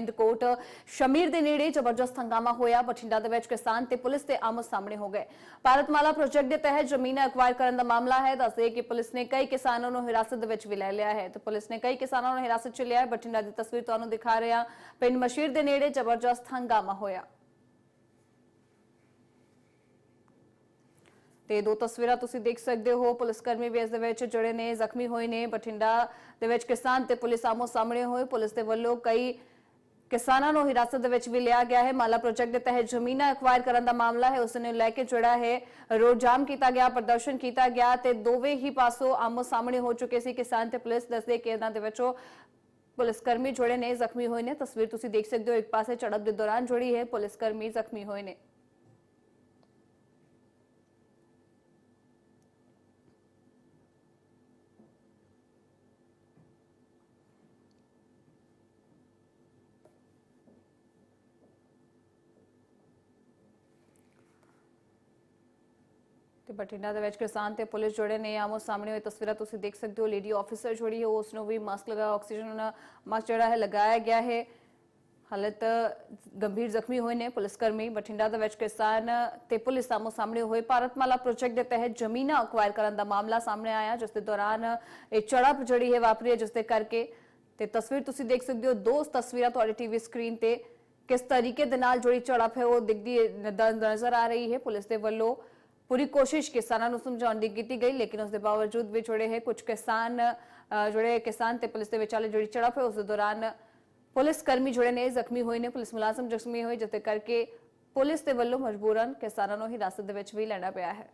And court Shamir ਦੇ ਨੇੜੇ ਜ਼ਬਰਦਸਤ ਹੰਗਾਮਾ ਹੋਇਆ। ਬਠਿੰਡਾ ਦੇ ਵਿੱਚ ਕਿਸਾਨ ਤੇ ਪੁਲਿਸ ਦੇ ਆਮੋ ਸਾਹਮਣੇ ਹੋ ਗਏ। ਭਾਰਤਮਾਲਾ ਪ੍ਰੋਜੈਕਟ ਦੇ ਤਹਿਤ ਜ਼ਮੀਨਾਂ ਐਕਵਾਇਰ ਕਰਨ ਦਾ ਮਾਮਲਾ ਹੈ। ਦੱਸਦੇ ਕਿ ਪੁਲਿਸ ਨੇ ਕਈ ਕਿਸਾਨਾਂ ਨੂੰ ਹਿਰਾਸਤ ਦੇ ਵਿੱਚ ਵੀ ਲੈ ਲਿਆ ਹੈ। ਤੇ ਪੁਲਿਸ ਨੇ ਕਈ ਕਿਸਾਨਾਂ ਨੂੰ ਹਿਰਾਸਤ 'ਚ ਲਿਆ ਹੈ। ਬਠਿੰਡਾ ਦੀ ਤਸਵੀਰ ਤੁਹਾਨੂੰ ਦਿਖਾ ਰਹੇ। ਪਿੰਡ ਮਸ਼ੀਰ ਦੇ ਨੇੜੇ ਜ਼ਬਰਦਸਤ ਹੰਗਾਮਾ ਹੋਇਆ। ਤੇ ਦੋ ਤਸਵੀਰਾਂ ਤੁਸੀਂ ਦੇਖ ਸਕਦੇ ਹੋ। ਪੁਲਿਸ ਕਰਮੀ ਵੀ ਇਸ ਦੇ ਵਿੱਚ ਜੁੜੇ ਨੇ, ਜ਼ਖਮੀ ਹੋਏ ਨੇ। ਬਠਿੰਡਾ ਦੇ ਵਿੱਚ ਕਿਸਾਨ ਤੇ ਪੁਲਿਸ ਆਮੋ ਸਾਹਮਣੇ ਹੋਏ। ਪੁਲਿਸ ਦੇ ਵੱਲੋਂ ਕਈ ਕਿਸਾਨਾਂ ਨੂੰ ਹਿਰਾਸਤ ਦੇ ਵਿੱਚ ਵੀ ਲਿਆ ਗਿਆ ਹੈ। ਮਾਲਾ ਪ੍ਰੋਜੈਕਟ ਦੇ ਤਹਿਤ ਜ਼ਮੀਨਾਂ ਐਕਵਾਇਰ ਕਰਨ ਦਾ ਮਾਮਲਾ ਹੈ। ਉਸ ਨੂੰ ਲੈ ਕੇ ਜਿਹੜਾ ਹੈ, ਰੋਡ ਜਾਮ ਕੀਤਾ ਗਿਆ, ਪ੍ਰਦਰਸ਼ਨ ਕੀਤਾ ਗਿਆ ਤੇ ਦੋਵੇਂ ਹੀ ਪਾਸੋਂ ਆਮੋ ਸਾਹਮਣੇ ਹੋ ਚੁੱਕੇ ਸੀ। ਕਿਸਾਨ ਤੇ ਪੁਲਿਸ ਦੱਸਦੇ ਕਿ ਇਹਨਾਂ ਦੇ ਵਿੱਚੋਂ ਪੁਲਿਸ ਕਰਮੀ ਜੁੜੇ ਨੇ, ਜ਼ਖਮੀ ਹੋਏ ਨੇ। ਤਸਵੀਰ ਤੁਸੀਂ ਦੇਖ ਸਕਦੇ ਹੋ। ਇੱਕ ਪਾਸੇ ਝੜਪ ਦੇ ਦੌਰਾਨ ਜੁੜੀ ਹੈ ਪੁਲਿਸ ਕਰਮੀ ਜ਼ਖਮੀ ਹੋਏ ਨੇ। ਤੇ ਬਠਿੰਡਾ ਦੇ ਵਿੱਚ ਕਿਸਾਨ ਤੇ ਪੁਲਿਸ ਜੁੜੇ ਨੇ। ਆਮੋ ਸਾਹਮਣੇ ਹੋਈ ਤਸਵੀਰਾਂ ਤੁਸੀਂ ਦੇਖ ਸਕਦੇ ਹੋ। ਲੇਡੀ ਆਫੀਸਰ ਜੁੜੀ ਹੈ। ਉਸ ਨੂੰ ਵੀ ਮਾਸਕ ਲਗਾ ਆਕਸੀਜਨ ਮਾਸਕ ਜਿਹੜਾ ਹੈ ਲਗਾਇਆ ਗਿਆ ਹੈ। ਹਾਲਤ ਗੰਭੀਰ ਜ਼ਖਮੀ ਹੋਏ ਨੇ ਪੁਲਿਸ ਕਰਮੀ ਬਠਿੰਡਾ ਦੇ ਵਿੱਚ ਕਿਸਾਨ ਤੇ ਪੁਲਿਸ ਆਮੋ ਸਾਹਮਣੇ ਹੋਏ। ਭਾਰਤਮਾਲਾ ਪ੍ਰੋਜੈਕਟ ਦੇ ਤਹਿਤ ਜ਼ਮੀਨਾਂ ਅਕਵਾਇਰ ਕਰਨ ਦਾ ਮਾਮਲਾ ਸਾਹਮਣੇ ਆਇਆ, ਜਿਸ ਦੇ ਦੌਰਾਨ ਇਹ ਝੜਪ ਜਿਹੜੀ ਹੈ ਵਾਪਰੀ ਹੈ, ਜਿਸ ਦੇ ਕਰਕੇ ਤੇ ਤਸਵੀਰ ਤੁਸੀਂ ਦੇਖ ਸਕਦੇ ਹੋ। ਦੋ ਤਸਵੀਰਾਂ ਤੁਹਾਡੇ ਟੀਵੀ ਸਕਰੀਨ ਤੇ ਕਿਸ ਤਰੀਕੇ ਦੇ ਨਾਲ ਜਿਹੜੀ ਝੜਪ ਹੈ, ਉਹ ਦਿਖਦੀ, ਨਜ਼ਰ ਆ ਰਹੀ ਹੈ। ਪੁਲਿਸ ਦੇ ਵੱਲੋਂ ਪੂਰੀ ਕੋਸ਼ਿਸ਼ ਕਿਸਾਨਾਂ ਨੂੰ ਸਮਝਾਉਣ ਦੀ ਕੀਤੀ ਗਈ ਲੇਕਿਨ ਉਸ ਦੇ ਬਾਵਜੂਦ ਵੀ ਜਿਹੜੇ ਹੈ ਕੁਝ ਕਿਸਾਨ ਅ, ਜਿਹੜੇ ਕਿਸਾਨ ਤੇ ਪੁਲਿਸ ਦੇ ਵਿਚਾਲੇ ਜਿਹੜੀ ਝੜਪ ਹੈ ਉਸ ਦੇ ਦੌਰਾਨ ਪੁਲਿਸ ਕਰਮੀ ਜੁੜੇ ਨੇ ਜ਼ਖਮੀ ਹੋਏ ਨੇ ਪੁਲਿਸ ਮੁਲਾਜ਼ਮ ਜ਼ਖਮੀ ਹੋਏ ਜਿਸ ਕਰਕੇ ਪੁਲਿਸ ਦੇ ਵੱਲੋਂ ਮਜਬੂਰਨ ਕਿਸਾਨਾਂ ਨੂੰ ਹਿਰਾਸਤ ਦੇ ਵਿੱਚ ਵੀ ਲੈਣਾ ਪਿਆ ਹੈ।